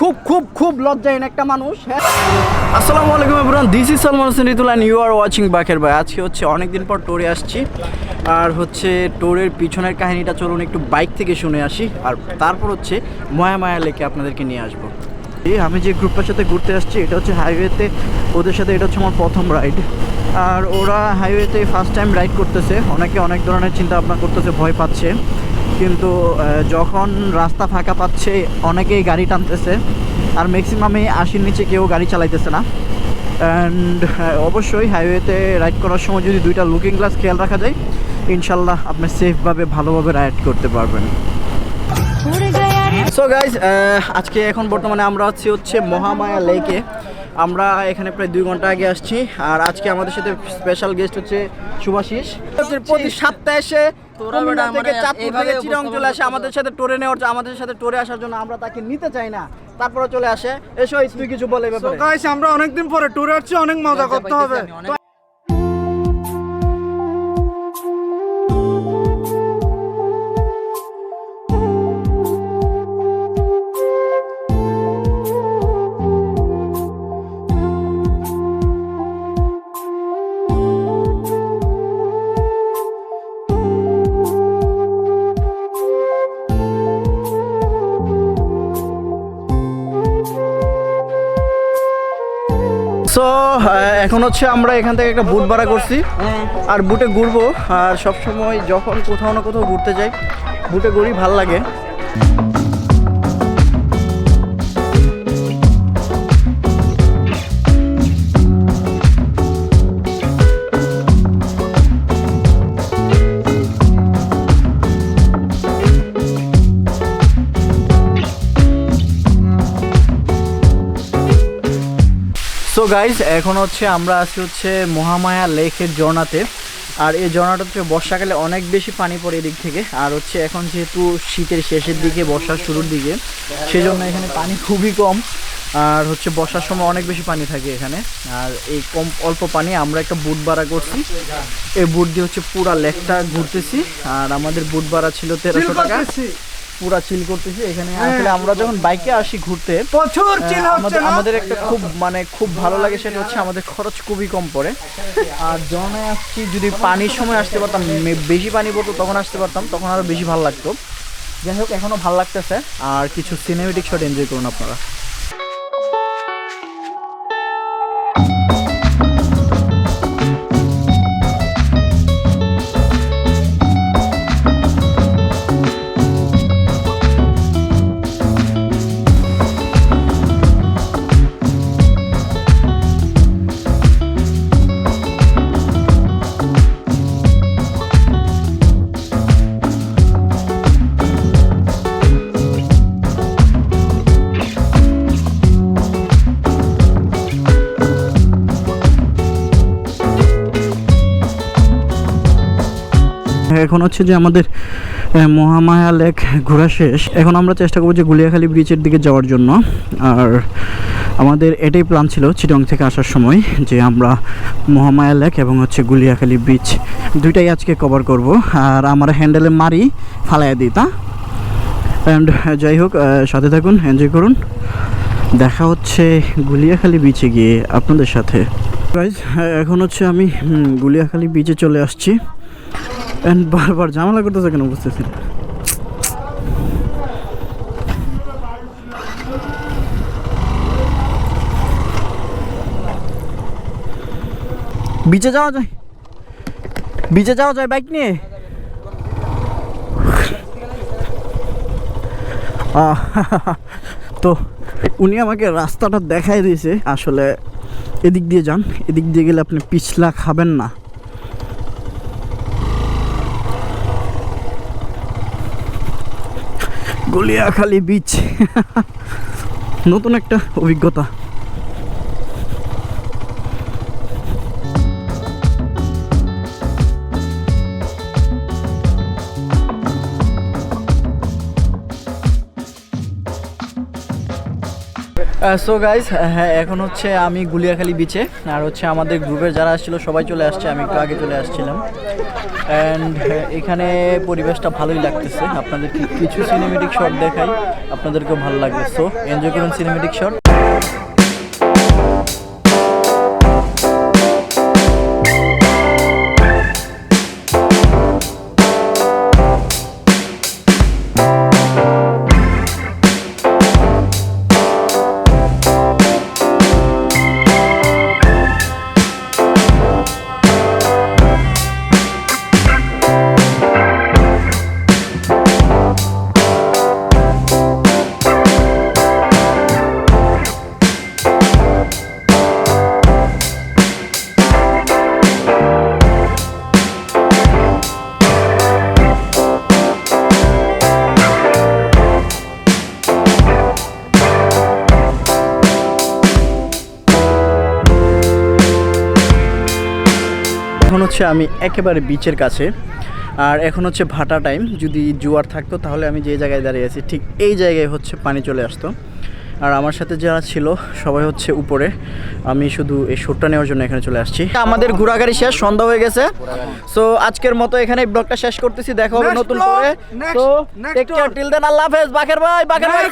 খুব খুব খুব লজ্জাহীন একটা মানুষ হ্যাঁ। আসসালামু আলাইকুম everyone this is Salman Hossain Ritul you are watching Baker Bhai আজকে হচ্ছে অনেক দিন পর টোরে আসছি। আর হচ্ছে টোরের পিছনের কাহিনীটা চলুন একটু বাইক থেকে শুনে আসি। আর তারপর হচ্ছে মায়া মায়া লেকে আপনাদেরকে নিয়ে আসব। এই, আমি যে গ্রুপটার সাথে ঘুরতে আসছি, এটা হচ্ছে হাইওয়েতে ওদের সাথে এটা হচ্ছে আমার প্রথম রাইড আর ওরা হাইওয়েতে ফার্স্ট টাইম রাইড করতেছে। অনেকে অনেক ধরনের চিন্তা ভাবনা করতেছে, ভয় পাচ্ছে। কিন্তু যখন রাস্তা ফাঁকা পাচ্ছে, অনেকেই গাড়ি টানতেছে। আর ম্যাক্সিমামে আশির নিচে কেউ গাড়ি চালাইতেছে না। অ্যান্ড অবশ্যই হাইওয়েতে রাইড করার সময় যদি দুইটা লুকিং গ্লাস খেয়াল রাখা যায় ইনশাল্লাহ আপনি সেফভাবে ভালোভাবে রাইড করতে পারবেন। সো গাইজ আজকে এখন বর্তমানে আমরা আছি হচ্ছে মহামায়া লেকে আমরা এখানে প্রায় দুই ঘণ্টা আগে আসছি। আর আজকে আমাদের সাথে স্পেশাল গেস্ট হচ্ছে সুভাষিস প্রতি সপ্তাহে এসে থেকে চাঁদপুর থেকে চিরং চলে আসে আমাদের সাথে টোরে নেওয়ার আমাদের সাথে টোরে আসার জন্য আমরা তাকে নিতে চাই না। তারপরে চলে আসে এসো তুই কিছু বলে আমরা অনেকদিন পরে ট্যুরে আসছি অনেক মজা করতে হবে। এখন হচ্ছে আমরা এখান থেকে একটা বুট ভাড়া করছি। আর বুটে ঘুরবো। আর সবসময় যখন কোথাও না কোথাও ঘুরতে যাই, বুটে ঘুরি ভালো লাগে। সো গাইজ এখন হচ্ছে আমরা আছি হচ্ছে মহামায়া লেকের ঝর্ণাতে। আর এই ঝর্ণাটা হচ্ছে বর্ষাকালে অনেক বেশি পানি পড়ে এদিক থেকে। আর হচ্ছে এখন যেহেতু শীতের শেষের দিকে বর্ষার শুরুর দিকে সেজন্য এখানে পানি খুবই কম। আর হচ্ছে বর্ষার সময় অনেক বেশি পানি থাকে এখানে। আর এই কম অল্প পানি আমরা একটা বুট ভাড়া করছি। এই বুট দিয়ে হচ্ছে পুরা লেকটা ঘুরতেছি। আর আমাদের বুট ভাড়া ছিল তেরোশো টাকা। পুরা চিল করতেছি। এখানে আসলে আমরা যখন বাইকে আসি ঘুরতে প্রচুর চিল হচ্ছে আমাদের একটা খুব মানে খুব ভালো লাগে সেটা হচ্ছে আমাদের খরচ খুবই কম পড়ে। আর জনে আসছি যদি পানির সময় আসতে পারতাম বেশি পানি পড়তো তখন আসতে পারতাম তখন আরও বেশি ভালো লাগতো। যাই হোক এখনও ভালো লাগতেছে। আর কিছু সিনেমেটিক শট এনজয় করুন আপনারা। এখন হচ্ছে যে আমাদের মহামায়া লেক ঘোরা শেষ। এখন আমরা চেষ্টা করব যে গুলিয়াখালী ব্রিজের দিকে যাওয়ার জন্য। আর আমাদের এটাই প্ল্যান ছিল চিটং থেকে আসার সময়, যে আমরা মহামায়া লেক এবং হচ্ছে গুলিয়াখালী ব্রিজ দুইটাই আজকে কভার করব। আর আমরা হ্যান্ডেলে মারি, ফালাইয়া দিই, তা? অ্যান্ড যাই হোক সাথে থাকুন এনজয় করুন। দেখা হচ্ছে গুলিয়াখালী বিচে গিয়ে আপনাদের সাথে। এখন হচ্ছে আমি গুলিয়াখালী বিচে চলে আসছি। অ্যান্ড বারবার ঝামেলা করতেছে কেন বুঝতেছি না। বিচে যাওয়া যায়। বিচে যাওয়া যায় বাইক নিয়ে। তো উনি আমাকে রাস্তাটা দেখাই দিয়েছে। আসলে এদিক দিয়ে যান, এদিক দিয়ে গেলে আপনি পিছলা খাবেন না। গলিয়াখালী বিচ নতুন একটা অভিজ্ঞতা। সো গাইজ হ্যাঁ এখন হচ্ছে আমি গুলিয়াখালী বিচে আর হচ্ছে আমাদের গ্রুপের যারা আসছিল, সবাই চলে আসছে, আমি একটু আগে চলে আসছিলাম। অ্যান্ড এখানে পরিবেশটা ভালোই লাগতেছে। আপনাদেরকে কিছু সিনেমেটিক শট দেখাই। আপনাদেরকেও ভালো লাগবে। সো এনজয় করুন সিনেমেটিক শট হচ্ছে আমি একেবারে বিচের কাছে। আর এখন হচ্ছে ভাটা টাইম যদি জোয়ার থাকতো তাহলে আমি যে জায়গায় দাঁড়িয়ে আছি ঠিক এই জায়গায় হচ্ছে পানি চলে আসতো। আর আমার সাথে যারা ছিল সবাই হচ্ছে উপরে। আমি শুধু এই শোটটা নেওয়ার জন্য এখানে চলে আসছি। আমাদের ঘোরাঘুরি শেষ সন্ধ্যা হয়ে গেছে। সো আজকের মতো এখানে ব্লগটা শেষ করতেছি দেখা হবে নতুন করে। তো টেক কেয়ার টিল দেন আল্লাহ হাফেজ বাকের ভাই বাকের ভাই